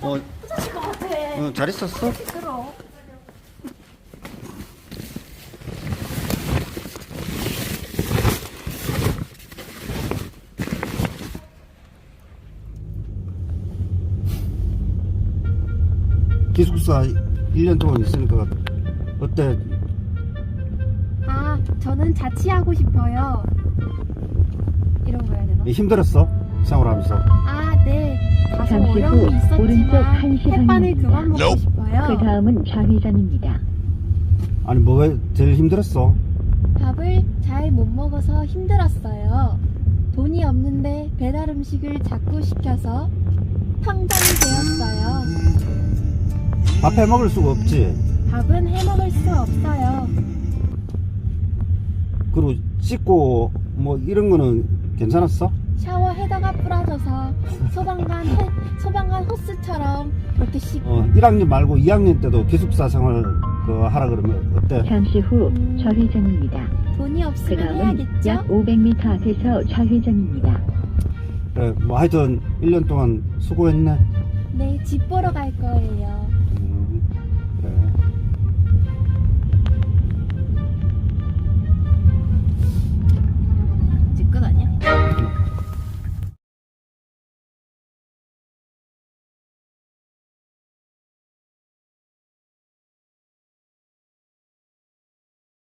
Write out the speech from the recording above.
어, 부서질 것 같아. 어, 잘 있었어? 그럼. 기숙사 1년 동안 있으니까 어때? 아, 저는 자취하고 싶어요. 이런 거 해야 되나? 힘들었어? 생활하면서 아, 잠시 후 오른쪽 한시 햇반을 방향입니다. 그만 먹고 싶어요. 그 다음은 좌회전입니다. 아니 뭐가 제일 힘들었어? 밥을 잘 못 먹어서 힘들었어요. 돈이 없는데 배달 음식을 자꾸 시켜서 탕장이 되었어요. 밥해 먹을 수가 없지 밥은 해 먹을 수 없어요. 그리고 씻고 뭐 이런 거는 괜찮았어? 샤워 헤더가 부러져서 소방관 해, 소방관 호스처럼 그렇게 씻고 어, 1학년 말고 2학년 때도 기숙사 생활 그 하라 그러면 어때? 잠시 후 음. 좌회전입니다. 돈이 그 없으면 다음은 해야겠죠? 약 500m 앞에서 좌회전입니다. 그래 뭐 하여튼 1년 동안 수고했네 네, 집 보러 갈 거예요.